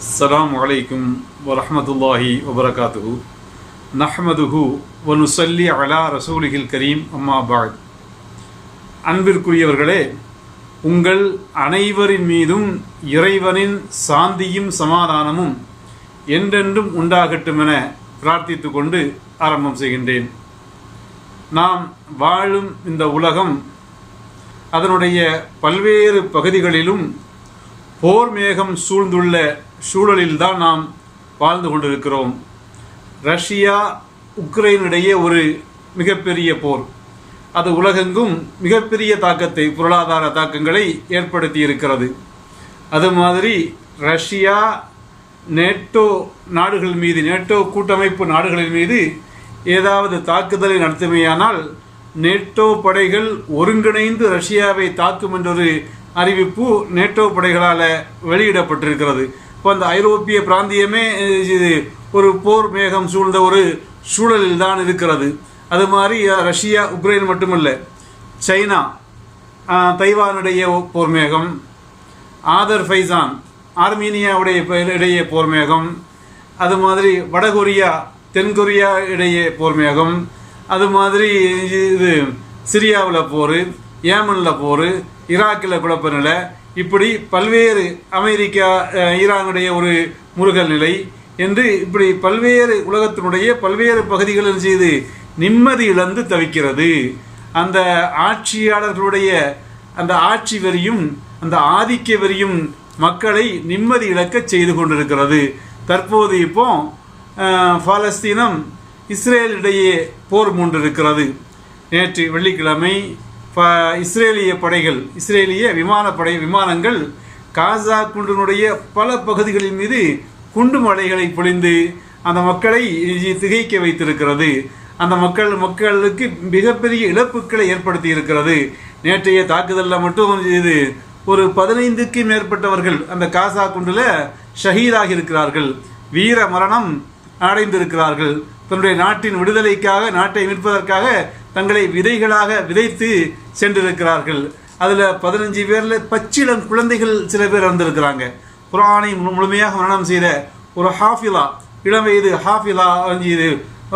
السلام عليكم ورحمة الله وبركاته نحمده ونصلي على رسوله الكريم أما بعد அன்பிற்குரியவர்களே உங்கள் அனைவரின் மீதும் இறைவனின் சாந்தியும் சமாதானமும் என்றென்றும் உண்டாகட்டும் என பிரார்த்தித்துக் கொண்டு ஆரம்பம் செய்கின்றேன் நாம் வாழும் இந்த உலகம் அதனுடைய பல்வேறு பகுதிகளிலும் போர் மேகம் சூழ்ந்துள்ள சூழலில்தான் நாம் வாழ்ந்து கொண்டிருக்கிறோம். ரஷ்யா உக்ரைனிடையே ஒரு மிகப்பெரிய போர். அது உலகெங்கும் மிகப்பெரிய தாக்கத்தை பொருளாதார தாக்கங்களை ஏற்படுத்தி இருக்கிறது அது மாதிரி ரஷ்யா நேட்டோ நாடுகள் மீது நேட்டோ கூட்டமைப்பு நாடுகளின் மீது ஏதாவது தாக்குதலை நடத்துமையானால் நேட்டோ படைகள் ஒருங்கிணைந்து ரஷ்யாவை தாக்கும் என்றொரு அறிவிப்பு நேட்டோ படைகளால் வெளியிடப்பட்டிருக்கிறது. இப்போ அந்த ஐரோப்பிய பிராந்தியமே இது ஒரு போர் மேகம் சூழ்ந்த ஒரு சூழலில் தான் இருக்கிறது. அது மாதிரி ரஷ்யா உக்ரைன் மட்டுமல்ல. சைனா தைவானுடைய போர் மேகம். ஆதர் ஃபைசான் ஆர்மீனியாவுடைய இடையே போர் மேகம். அது மாதிரி வடகொரியா தென்கொரியா இடையே போர் மேகம். அது மாதிரி இது சிரியாவில் போர். ஏமனில் போர் ஈராக்கில் குழப்ப நிலை இப்படி பல்வேறு அமெரிக்கா ஈரானுடைய ஒரு முருகல் நிலை என்று இப்படி பல்வேறு உலகத்தினுடைய பல்வேறு பகுதிகளில் செய்து நிம்மதி இழந்து தவிக்கிறது. அந்த ஆட்சியாளர்களுடைய அந்த ஆட்சி வெறியும் அந்த ஆதிக்க வெறியும் மக்களை நிம்மதி இழக்கச் செய்து கொண்டிருக்கிறது. தற்போது இப்போ பாலஸ்தீனம் இஸ்ரேலிடையே போர் மூண்டிருக்கிறது. நேற்று வெள்ளிக்கிழமை இஸ்ரேலிய படைகள் இஸ்ரேலிய விமானப்படை விமானங்கள் காசா குன்றினுடைய பல பகுதிகளின் மீது குண்டு மலைகளை பொழிந்து அந்த மக்களை திகைக்க வைத்திருக்கிறது. அந்த மக்கள் மக்களுக்கு மிகப்பெரிய இழப்புகளை ஏற்படுத்தி இருக்கிறது நேற்றைய தாக்குதலில் மட்டும் இது ஒரு பதினைந்துக்கு மேற்பட்டவர்கள் அந்த காசா குண்டில் ஷஹீதாகி இருக்கிறார்கள் வீர மரணம் அடைந்திருக்கிறார்கள் தன்னுடைய நாட்டின் விடுதலைக்காக நாட்டை மீட்பதற்காக தங்களை விதைகளாக விதைத்து சென்றிருக்கிறார்கள். அதில் பதினஞ்சு பேரில் பச்சிளம் குழந்தைகள் சில பேர் வந்திருக்கிறாங்க குரானை முழுமையாக மரணம் செய்த ஒரு ஹாஃபிலா இளம் வயது ஹாஃபிலா இது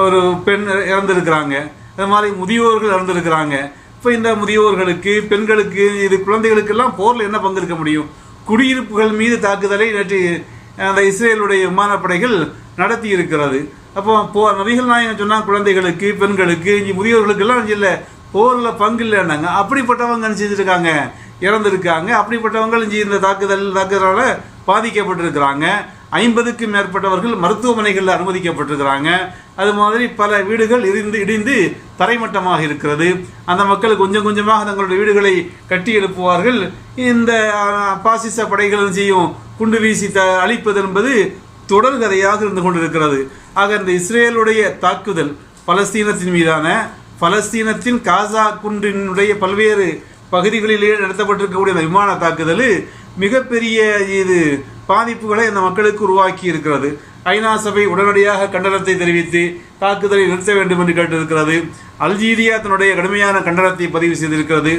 ஒரு பெண் இறந்திருக்கிறாங்க. அது மாதிரி முதியோர்கள் இறந்திருக்கிறாங்க. இப்போ இந்த முதியோர்களுக்கு பெண்களுக்கு இது குழந்தைகளுக்கெல்லாம் போரில் என்ன பங்கெடுக்க முடியும்? குடியிருப்புகள் மீது தாக்குதலை நேற்று அந்த இஸ்ரேலுடைய விமானப்படைகள் நடத்தி இருக்கிறது அப்போ போ நபிகள் நாயகம் சொன்னால் குழந்தைகளுக்கு பெண்களுக்கு இஞ்சி முதியோர்களுக்கெல்லாம் இல்லை. போரில் பங்கு இல்லைன்னாங்க. அப்படிப்பட்டவங்க என்ன செஞ்சுருக்காங்க? இறந்துருக்காங்க. அப்படிப்பட்டவங்க இந்த தாக்குதல் தாக்குதலால் பாதிக்கப்பட்டிருக்கிறாங்க. ஐம்பதுக்கும் மேற்பட்டவர்கள் மருத்துவமனைகளில் அனுமதிக்கப்பட்டிருக்கிறாங்க. அது மாதிரி பல வீடுகள் இடிந்து இடிந்து தரைமட்டமாக இருக்கிறது. அந்த மக்கள் கொஞ்சம் கொஞ்சமாக தங்களுடைய வீடுகளை கட்டி எழுப்புவார்கள். இந்த பாசிச படைகள் செய்யும்? குண்டு வீசி த அழிப்பது என்பது தொடர்கதையாக இருந்து கொண்டிருக்கிறது. ஆக இந்த இஸ்ரேலுடைய தாக்குதல் பலஸ்தீனத்தின் மீதான பலஸ்தீனத்தின் காசா குன்றினுடைய பல்வேறு பகுதிகளிலே நடத்தப்பட்டிருக்கக்கூடிய அந்த விமான தாக்குதல் மிகப்பெரிய இது பாதிப்புகளை அந்த மக்களுக்கு உருவாக்கி இருக்கிறது. ஐநா சபை உடனடியாக கண்டனத்தை தெரிவித்து தாக்குதலை நிறுத்த வேண்டும் என்று கேட்டிருக்கிறது. அல்ஜீரியா தன்னுடைய கடுமையான கண்டனத்தை பதிவு செய்திருக்கிறது.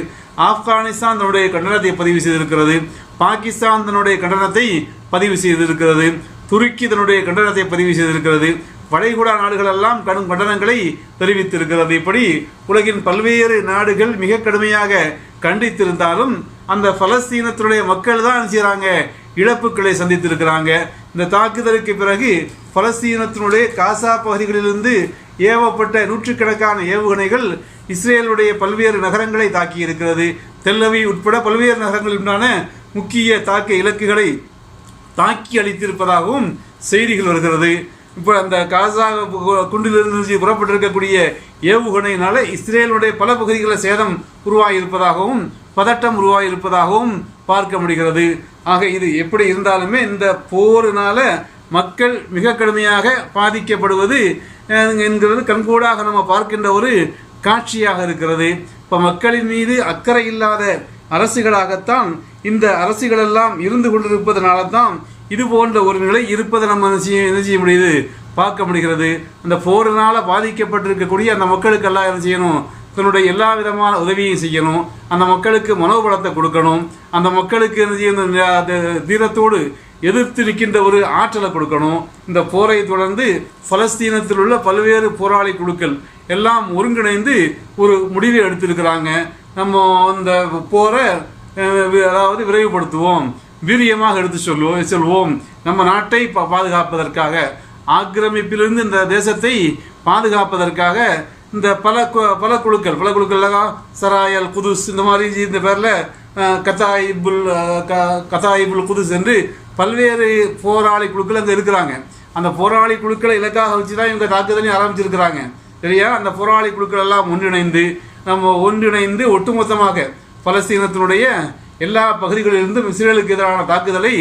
ஆப்கானிஸ்தான் தன்னுடைய கண்டனத்தை பதிவு செய்திருக்கிறது. பாகிஸ்தான் தன்னுடைய கண்டனத்தை பதிவு செய்திருக்கிறது. துருக்கி தன்னுடைய கண்டனத்தை பதிவு செய்திருக்கிறது. வளைகுடா நாடுகள் எல்லாம் கடும் கண்டனங்களை தெரிவித்திருக்கிறது. இப்படி உலகின் பல்வேறு நாடுகள் மிக கடுமையாக கண்டித்திருந்தாலும் அந்த பலஸ்தீனத்துடைய மக்கள் தான் என்ன செய்கிறாங்க இழப்புகளை சந்தித்திருக்கிறாங்க. இந்த தாக்குதலுக்கு பிறகு பலஸ்தீனத்தினுடைய காசா பகுதிகளிலிருந்து ஏவப்பட்ட நூற்றுக்கணக்கான ஏவுகணைகள் இஸ்ரேலுடைய பல்வேறு நகரங்களை தாக்கி இருக்கிறது. தெல்லவி உட்பட பல்வேறு நகரங்களுடனான முக்கிய தாக்க இலக்குகளை தாக்கி அளித்திருப்பதாகவும் செய்திகள் வருகிறது. இப்போ அந்த காசா குண்டிலிருந்து புறப்பட்டிருக்கக்கூடிய ஏவுகணையினால இஸ்ரேலுடைய பல பகுதிகளில் சேதம் உருவாகியிருப்பதாகவும் பதட்டம் உருவாகியிருப்பதாகவும் பார்க்க முடிகிறது. ஆக இது எப்படி இருந்தாலுமே இந்த போரினால மக்கள் மிக கடுமையாக பாதிக்கப்படுவது என்கிறது கண்கூடாக நம்ம பார்க்கின்ற ஒரு காட்சியாக இருக்கிறது. இப்போ மக்களின் மீது அக்கறை இல்லாத அரசுகளாகத்தான் இந்த அரசுகளெல்லாம் இருந்து கொண்டிருப்பதனால தான் இது போன்ற ஒரு நிலை இருப்பதை நம்ம செய்ய என்ன செய்ய முடியுது? பார்க்க முடிகிறது. அந்த போரினால் பாதிக்கப்பட்டிருக்கக்கூடிய அந்த மக்களுக்கெல்லாம் என்ன செய்யணும்? தன்னுடைய எல்லா விதமான உதவியும் செய்யணும். அந்த மக்களுக்கு மனோபலத்தை கொடுக்கணும். அந்த மக்களுக்கு என்ன செய்யணும், இந்த தீரத்தோடு எதிர்த்து நிற்கின்ற ஒரு ஆற்றலை கொடுக்கணும். இந்த போரை தொடர்ந்து பலஸ்தீனத்தில் உள்ள பல்வேறு போராளி குழுக்கள் எல்லாம் ஒருங்கிணைந்து ஒரு முடிவை எடுத்திருக்கிறாங்க. நம்ம இந்த போரை அதாவது விரைவுபடுத்துவோம். வீரியமாக எடுத்து சொல்லுவோம் செல்வோம். நம்ம நாட்டை பாதுகாப்பதற்காக ஆக்கிரமிப்பிலிருந்து இந்த தேசத்தை பாதுகாப்பதற்காக இந்த பல கு- பல குழுக்கள் பல குழுக்கள்ல சராயல் குதுஸ் இந்த மாதிரி இந்த பேரில் கத்தாயிபுல் க- கத்தாயிபுல் குதுஸ் என்று பல்வேறு போராளி குழுக்கள் அங்கே இருக்கிறாங்க. அந்த போராளி குழுக்களை இலக்காக வச்சு தான் இவங்க தாக்குதலையும் ஆரம்பிச்சிருக்கிறாங்க. சரியா? அந்த போராளி குழுக்கள் எல்லாம் ஒன்றிணைந்து நம்ம ஒன்றிணைந்து ஒட்டுமொத்தமாக பலஸ்தீனத்தினுடைய எல்லா பகுதிகளிலிருந்தும் இஸ்ரேலுக்கு எதிரான தாக்குதலை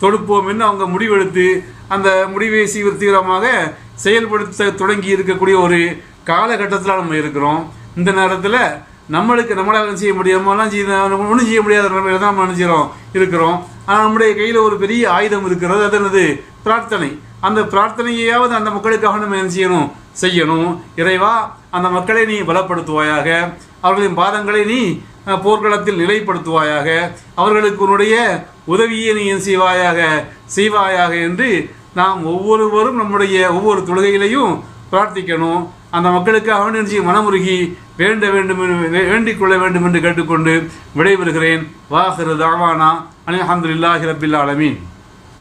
தொடுப்போம் என்று அவங்க முடிவெடுத்து அந்த முடிவை தீவிரமாக செயல்படுத்த தொடங்கி இருக்கக்கூடிய ஒரு காலகட்டத்தில் நம்ம இருக்கிறோம். இந்த நேரத்தில் நம்மளுக்கு நம்மளால் என்ன செய்ய முடியாமலாம் செய்ய ஒன்றும் செய்ய முடியாத நிலைமையில தான் நம்ம நினைச்சிரோம் இருக்கிறோம். ஆனால் நம்முடைய கையில் ஒரு பெரிய ஆயுதம் இருக்கிறது. அது என்னது? பிரார்த்தனை. அந்த பிரார்த்தனையாவது அந்த மக்களுக்காக நம்ம என்ன செய்யணும்? செய்யணும். இறைவா அந்த மக்களை நீ பலப்படுத்துவாயாக. அவர்களின் பாதங்களை நீ போர்க்களத்தில் நிலைப்படுத்துவாயாக. அவர்களுக்கு உன்னுடைய உதவியை நீ செய்வாயாக? செய்வாயாக என்று நாம் ஒவ்வொருவரும் நம்முடைய ஒவ்வொரு தொழுகையிலையும் பிரார்த்திக்கணும். அந்த மக்களுக்கு அவனின்றி மனமுருகி வேண்ட வேண்டும் வே- வேண்டிக் கொள்ள வேண்டும் என்று கேட்டுக்கொண்டு விடைபெறுகிறேன். வாஹிரு தாவானா. அலி அஹமதுல்லாஹி ரபில் ஆலமீன்.